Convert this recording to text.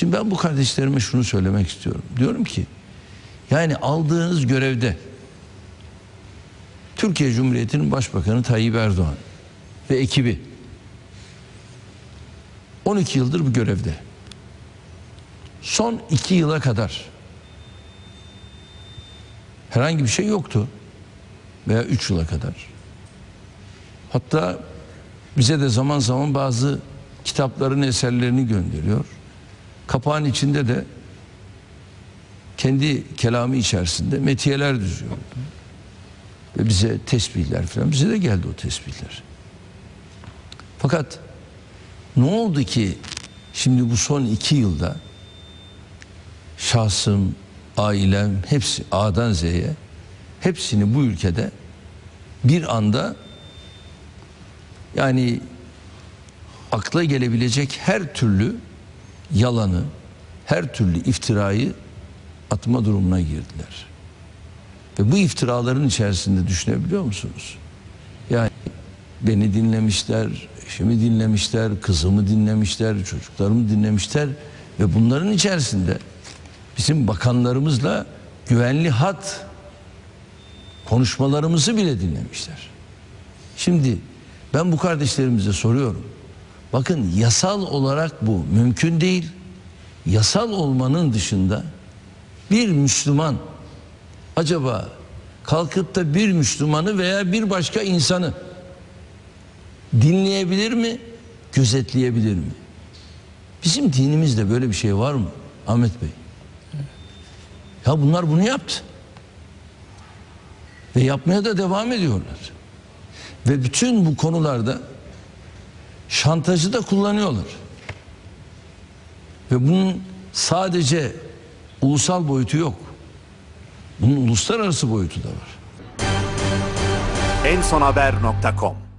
Şimdi ben bu kardeşlerime şunu söylemek istiyorum. Diyorum ki yani aldığınız görevde Türkiye Cumhuriyeti'nin Başbakanı Tayyip Erdoğan ve ekibi 12 yıldır bu görevde. Son 2 yıla kadar herhangi bir şey yoktu. Veya 3 yıla kadar. Hatta bize de zaman zaman bazı kitapların eserlerini gönderiyor. Kapağın içinde de kendi kelamı içerisinde metiyeler düzüyordu. Ve bize tesbihler falan bize de geldi o tesbihler. Fakat ne oldu ki şimdi bu son iki yılda şahsım, ailem hepsi A'dan Z'ye hepsini bu ülkede bir anda yani akla gelebilecek her türlü yalanı, her türlü iftirayı atma durumuna girdiler. Ve bu iftiraların içerisinde düşünebiliyor musunuz? Yani beni dinlemişler, eşimi dinlemişler, kızımı dinlemişler, çocuklarımı dinlemişler ve bunların içerisinde bizim bakanlarımızla güvenli hat konuşmalarımızı bile dinlemişler. Şimdi ben bu kardeşlerimize soruyorum. Bakın yasal olarak bu mümkün değil. Yasal olmanın dışında bir Müslüman acaba kalkıp da bir Müslümanı veya bir başka insanı dinleyebilir mi, gözetleyebilir mi? Bizim dinimizde böyle bir şey var mı Ahmet Bey? Ya bunlar bunu yaptı. Ve yapmaya da devam ediyorlar. Ve bütün bu konularda şantajı da kullanıyorlar. Ve bunun sadece ulusal boyutu yok. Bunun uluslararası boyutu da var. ensonhaber.com